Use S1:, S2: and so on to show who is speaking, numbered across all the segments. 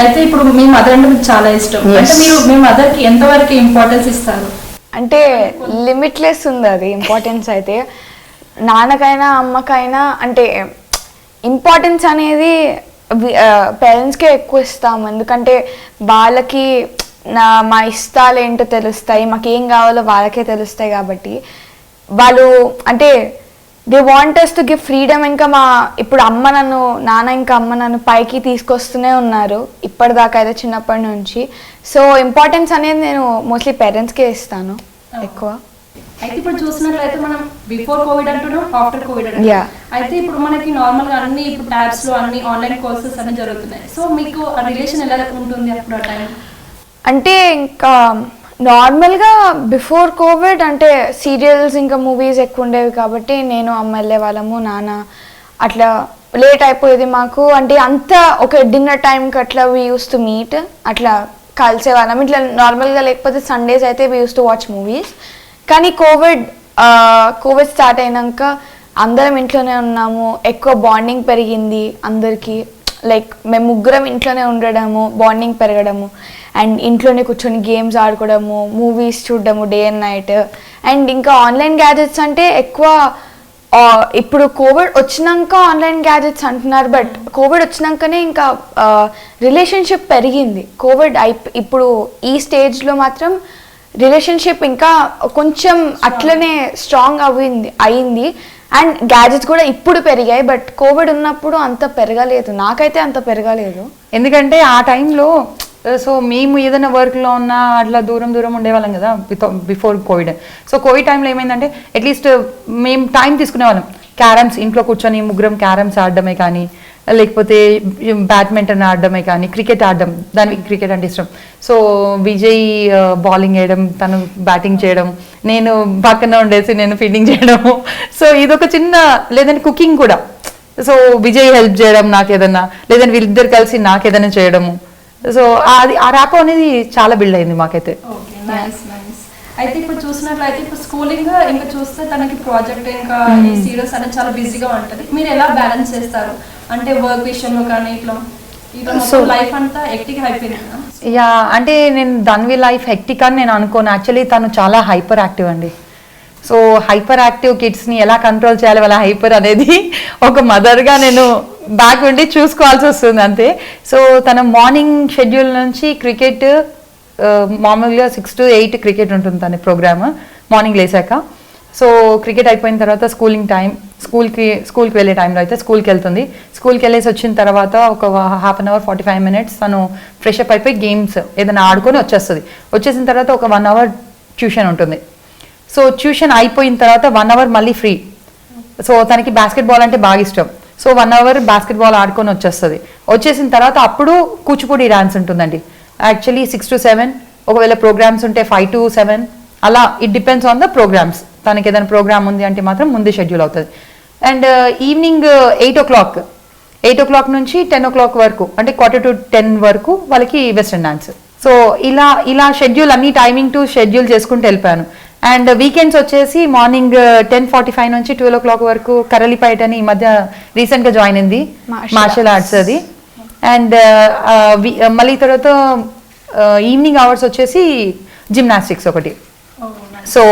S1: అయితే ఇప్పుడు మీ మదర్ అంటే మీకు చాలా ఇష్టం. అంటే మీరు మీ మదర్కి ఎంత వరకు ఇంపార్టెన్స్ ఇస్తారు?
S2: అంటే లిమిట్లెస్ ఉంది అది ఇంపార్టెన్స్ అయితే. నాన్నకైనా అమ్మకైనా అంటే ఇంపార్టెన్స్ అనేది పేరెంట్స్కే ఎక్కువ ఇస్తాము. ఎందుకంటే వాళ్ళకి నా మా ఇష్టాలు ఏంటో తెలుస్తాయి మాకు ఏం కావాలో వాళ్ళకే తెలుస్తాయి కాబట్టి. వాళ్ళు అంటే they wanted to give freedom ఇంకా మా ఇప్పుడు అమ్మ నన్ను నాన్న ఇంకా అమ్మ నన్ను పైకి తీసుకొస్తూనే ఉన్నారు ఇప్పటిదాకా అయితే చిన్నప్పటి నుంచి. సో ఇంపార్టెన్స్ అనేది నేను మోస్ట్లీ పేరెంట్స్కే ఇస్తాను ఎక్కువ.
S1: అయితే ఇప్పుడు చూసినట్లయితే మనం బిఫోర్ కోవిడ్ అంటున్నాం ఆఫ్టర్ కోవిడ్ అంటున్నాం. అయితే ఇప్పుడు మనకి నార్మల్గా అన్ని ఇప్పుడు ట్యాబ్స్లో అన్ని ఆన్లైన్ కోర్సెస్ అన్ని జరుగుతున్నాయి. సో మీకు ఆ రిలేషన్ ఎలా ఉంటుంది అప్పుడు ఆ టైం
S2: అంటే ఇంకా నార్మల్గా బిఫోర్ కోవిడ్ అంటే సీరియల్స్ ఇంకా మూవీస్ ఎక్కువ ఉండేవి కాబట్టి నేను అమ్మ వెళ్ళే వాళ్ళము నాన్న అట్లా లేట్ అయిపోయేది మాకు. అంటే అంత ఒక డిన్నర్ టైంకి అట్లా వీ యూస్ టు మీట్ అట్లా కలిసే వాళ్ళం ఇట్లా నార్మల్గా లేకపోతే సండేస్ అయితే we use to watch movies కానీ కోవిడ్ కోవిడ్ స్టార్ట్ అయినాక అందరం ఇంట్లోనే ఉన్నాము. ఎక్కువ బాండింగ్ పెరిగింది అందరికీ. లైక్ మేము ముగ్గురం ఇంట్లోనే ఉండడము బాండింగ్ పెరగడము అండ్ ఇంట్లోనే కూర్చొని గేమ్స్ ఆడుకోవడము మూవీస్ చూడడము డే అండ్ నైట్ అండ్ ఇంకా ఆన్లైన్ గ్యాజెట్స్ అంటే ఎక్కువ ఇప్పుడు కోవిడ్ వచ్చినాక ఆన్లైన్ గ్యాజెట్స్ అంటున్నారు బట్ కోవిడ్ వచ్చినాకనే ఇంకా రిలేషన్షిప్ పెరిగింది. కోవిడ్ అయి ఇప్పుడు ఈ స్టేజ్లో మాత్రం రిలేషన్షిప్ ఇంకా కొంచెం అట్లనే స్ట్రాంగ్ అయింది అయింది అండ్ గ్యాజెట్స్ కూడా ఇప్పుడు పెరిగాయి బట్ కోవిడ్ ఉన్నప్పుడు అంత పెరగలేదు. నాకైతే అంత పెరగలేదు.
S3: ఎందుకంటే ఆ టైంలో సో మేము ఏదైనా వర్క్లో ఉన్నా అట్లా దూరం దూరం ఉండేవాళ్ళం కదా బిఫోర్ కోవిడ్ సో కోవిడ్ టైంలో ఏమైందంటే అట్లీస్ట్ మేము టైం తీసుకునేవాళ్ళం. క్యారమ్స్ ఇంట్లో కూర్చొని ముగ్గురం క్యారమ్స్ ఆడడమే కానీ లేకపోతే బ్యాడ్మింటన్ ఆడడమే కానీ క్రికెట్ ఆడడం దానికి క్రికెట్ అంటే ఇష్టం. సో విజయ్ బౌలింగ్ వేయడం తను బ్యాటింగ్ చేయడం నేను పక్కన ఉండేసి నేను ఫీల్డింగ్ చేయడము సో ఇదొక చిన్న లేదంటే కుకింగ్ కూడా. సో విజయ్ హెల్ప్ చేయడం నాకు ఏదన్నా లేదంటే వీళ్ళిద్దరు కలిసి నాకు ఏదైనా చేయడము. సో అది ఆ ర్యాపో అనేది చాలా బిల్డ్ అయింది మాకైతే.
S1: అయితే ఇప్పుడు చూసినట్లయితే ఇప్పుడు స్కూలింగ్ ఇంకా చూస్తే తనకి ప్రాజెక్ట్ ఇంకా సీరియల్స్ అనేది చాలా బిజీగా ఉంటది. మీరు ఎలా బ్యాలెన్స్ చేస్తారు? అంటే వర్క్ విషయంలో కానీ ఇట్లా. మొత్తం లైఫ్ అంతా అయిపోయింది
S3: యా అంటే నేను ధన్వి లైఫ్ హెక్టిక్ అని నేను అనుకోను. యాక్చువల్లీ తను చాలా హైపర్ యాక్టివ్ అండి. సో హైపర్ యాక్టివ్ కిడ్స్ని ఎలా కంట్రోల్ చేయాలి? వాళ్ళ హైపర్ అనేది ఒక మదర్గా నేను బ్యాక్ ఉండి చూసుకోవాల్సి వస్తుంది అంతే. సో తన మార్నింగ్ షెడ్యూల్ నుంచి క్రికెట్ మామూలుగా సిక్స్ టు ఎయిట్ క్రికెట్ ఉంటుంది తన ప్రోగ్రామ్ మార్నింగ్ లేసాక సో క్రికెట్ అయిపోయిన తర్వాత స్కూలింగ్ టైం స్కూల్కి స్కూల్కి వెళ్ళే టైంలో అయితే స్కూల్కి వెళ్తుంది. స్కూల్కి వెళ్ళేసి వచ్చిన తర్వాత ఒక half an hour forty five minutes తను ఫ్రెష్ అప్ అయిపోయి గేమ్స్ ఏదైనా ఆడుకొని వచ్చేస్తుంది. వచ్చేసిన తర్వాత ఒక వన్ అవర్ ట్యూషన్ ఉంటుంది. సో ట్యూషన్ అయిపోయిన తర్వాత వన్ అవర్ మళ్ళీ ఫ్రీ. సో తనకి బాస్కెట్బాల్ అంటే బాగా ఇష్టం. సో వన్ అవర్ బాస్కెట్బాల్ ఆడుకొని వచ్చేస్తుంది. వచ్చేసిన తర్వాత అప్పుడు కూచిపూడి డాన్స్ ఉంటుందండి. యాక్చువల్లీ సిక్స్ టు సెవెన్ ఒకవేళ ప్రోగ్రామ్స్ ఉంటే ఫైవ్ టు సెవెన్ అలా it depends on the programs. తనకి ఏదైనా ప్రోగ్రామ్ ఉంది అంటే మాత్రం ముందే షెడ్యూల్ అవుతుంది. And evening eight o'clock eight o'clock నుంచి టెన్ ఓ క్లాక్ వరకు అంటే క్వార్టర్ టు టెన్ వరకు వాళ్ళకి వెస్ట్రన్ డాన్స్ సో ఇలా ఇలా షెడ్యూల్ అన్ని టైమింగ్ టు షెడ్యూల్ చేసుకుంటూ వెళ్ళిపోయాను. అండ్ వీకెండ్స్ వచ్చేసి మార్నింగ్ టెన్ ఫార్టీ ఫైవ్ నుంచి ట్వెల్వ్ ఓ క్లాక్ వరకు కరలిపైట్ అని ఈ మధ్య రీసెంట్గా జాయిన్ అయింది. మార్షల్ ఆర్ట్స్ అది. అండ్ మళ్ళీ తర్వాత ఈవినింగ్ అవర్స్ వచ్చేసి జిమ్నాస్టిక్స్ ఒకటి. సో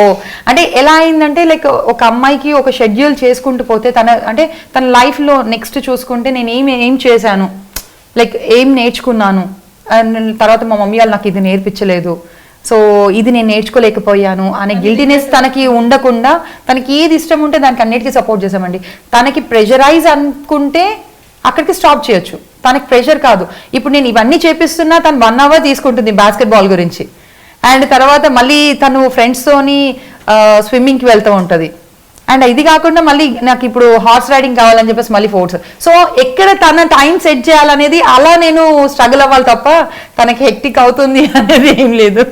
S3: అంటే ఎలా అయిందంటే లైక్ ఒక అమ్మాయికి ఒక షెడ్యూల్ చేసుకుంటూ పోతే తన అంటే తన లైఫ్లో నెక్స్ట్ చూసుకుంటే నేను ఏం ఏం చేశాను? లైక్ ఏం నేర్చుకున్నాను? అండ్ తర్వాత మా మమ్మీ వాళ్ళు నాకు ఇది నేర్పించలేదు. సో ఇది నేను నేర్చుకోలేకపోయాను అనే గిల్టీనెస్ తనకి ఉండకుండా తనకి ఏది ఇష్టం ఉంటే దానికి అన్నిటికీ సపోర్ట్ చేసామండి తనకి ప్రెషరైజ్ అనుకుంటే అక్కడికి స్టాప్ చేయొచ్చు. తనకి ప్రెషర్ కాదు. ఇప్పుడు నేను ఇవన్నీ చేపిస్తున్నా తను వన్ అవర్ తీసుకుంటుంది బాస్కెట్ బాల్ గురించి. అండ్ తర్వాత మళ్ళీ తను ఫ్రెండ్స్తోని స్విమ్మింగ్కి వెళ్తూ ఉంటుంది. అండ్ ఇది కాకుండా మళ్ళీ నాకు ఇప్పుడు హార్స్ రైడింగ్ కావాలని చెప్పేసి మళ్ళీ ఫోర్స్ సో ఎక్కడ తన టైం సెట్ చేయాలనేది అలా నేను స్ట్రగుల్ అవ్వాలి తప్ప తనకి హెక్టిక్ అవుతుంది అనేది ఏం లేదు.